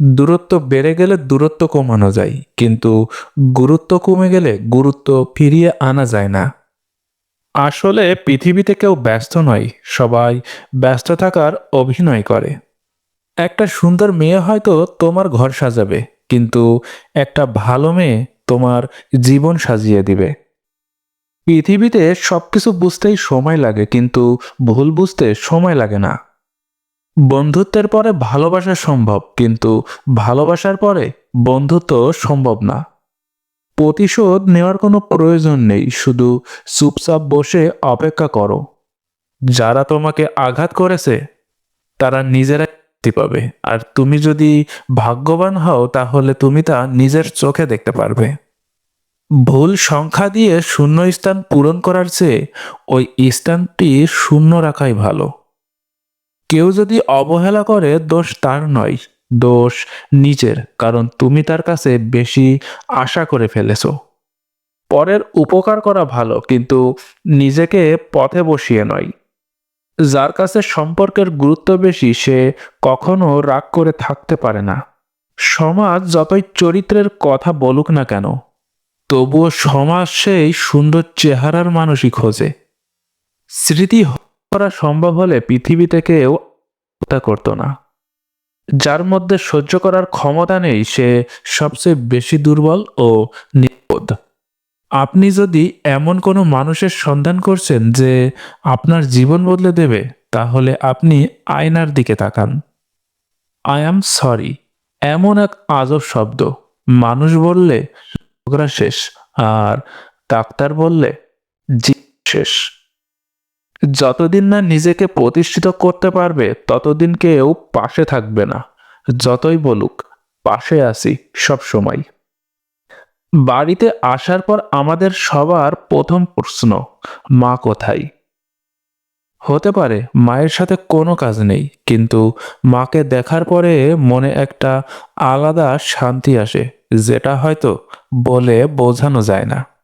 দূরত্ব বেড়ে গেলে দূরত্ব কমানো যায়, কিন্তু গুরুত্ব কমে গেলে গুরুত্ব ফিরিয়ে আনা যায় না। আসলে পৃথিবীতে কেউ ব্যস্ত নয়, সবাই ব্যস্ত থাকার অভিনয় করে। একটা সুন্দর মেয়ে হয়তো তোমার ঘর সাজাবে, কিন্তু একটা ভালো মেয়ে তোমার জীবন সাজিয়ে দিবে। পৃথিবীতে সবকিছু বুঝতেই সময় লাগে, কিন্তু ভুল বুঝতে সময় লাগে না। বন্ধুত্বের পরে ভালোবাসা সম্ভব, কিন্তু ভালোবাসার পরে বন্ধুত্ব সম্ভব না। প্রতিশোধ নেওয়ার কোনো প্রয়োজন নেই, শুধু চুপচাপ বসে অপেক্ষা করো। যারা তোমাকে আঘাত করেছে, তারা নিজেরাই পাবে। আর তুমি যদি ভাগ্যবান হও, তাহলে তুমি তা নিজের চোখে দেখতে পারবে। ভুল সংখ্যা দিয়ে শূন্য স্থান পূরণ করার চেয়ে ওই স্থানটি শূন্য রাখাই ভালো। কেউ যদি অবহেলা করে, দোষ তার নয়। দোষ নিজের, কারণ তুমি তার কাছে বেশি আশা করে ফেলেছো। পরের উপকার করা ভালো, কিন্তু নিজেকে পথে বসিয়ে নয়। যার কাছে সম্পর্কের গুরুত্ব বেশি, সে কখনো রাগ করে থাকতে পারে না। সমাজ যতই চরিত্রের কথা বলুক না কেন, তবুও সমাজ সেই সুন্দর চেহারার মানুষই খোঁজে। স্মৃতি করা সম্ভব হলে পৃথিবী থেকেও হত্যা করতো না। যার মধ্যে সহ্য করার ক্ষমতা নেই, সে সবচেয়ে বেশি দুর্বল ও নিরাপদ। আপনি যদি এমন কোনো মানুষের সন্ধান করছেন যে আপনার জীবন বদলে দেবে, তাহলে আপনি আয়নার দিকে তাকান। আই অ্যাম সরি এমন এক আজব শব্দ। মানুষ বললে শেষ। আর ডাক্তার বললে জি শেষ। যতদিন না নিজেকে প্রতিষ্ঠিত করতে পারবে, ততদিন কেউ পাশে থাকবে না। যতই বলুক, পাশে আসি সব সময়। বাড়িতে আসার পর আমাদের সবার প্রথম প্রশ্ন, মা কোথায়? হতে পারে মায়ের সাথে কোনো কাজ নেই, কিন্তু মাকে দেখার পরে মনে একটা আলাদা শান্তি আসে, যেটা হয়তো বলে বোঝানো যায় না।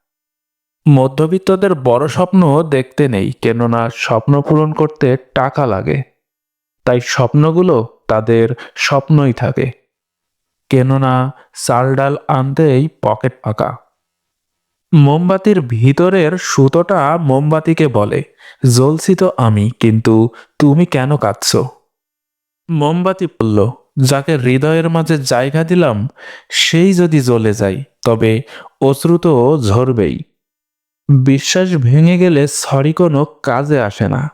মধ্যবিত্তদের বড় স্বপ্ন দেখতে নেই, কেননা স্বপ্ন পূরণ করতে টাকা লাগে। তাই স্বপ্নগুলো তাদের স্বপ্নই থাকে। কেননা চাল ডাল আনতেই পকেট ফাঁকা। মোমবাতির ভিতরের সুতোটা মোমবাতিকে বলে, জ্বলছি তো আমি, কিন্তু তুমি কেন কাঁদছ? মোমবাতি বলল, যাকে হৃদয়ের মাঝে জায়গা দিলাম, সেই যদি জ্বলে যায়, তবে অশ্রু তো ঝরবেই। বিশ্বাস ভেঙে গেলে সরি কোনো কাজে আসে না।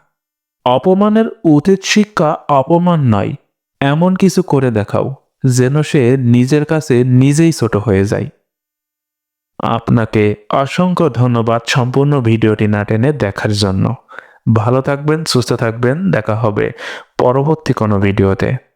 অপমানের উচিত শিক্ষা অপমান নয়, এমন কিছু করে দেখাও, যেন সে নিজের কাছে নিজেই ছোট হয়ে যায়। আপনাকে অসংখ্য ধন্যবাদ সম্পূর্ণ ভিডিওটি না টেনে দেখার জন্য। ভালো থাকবেন, সুস্থ থাকবেন, দেখা হবে পরবর্তী কোনো ভিডিওতে।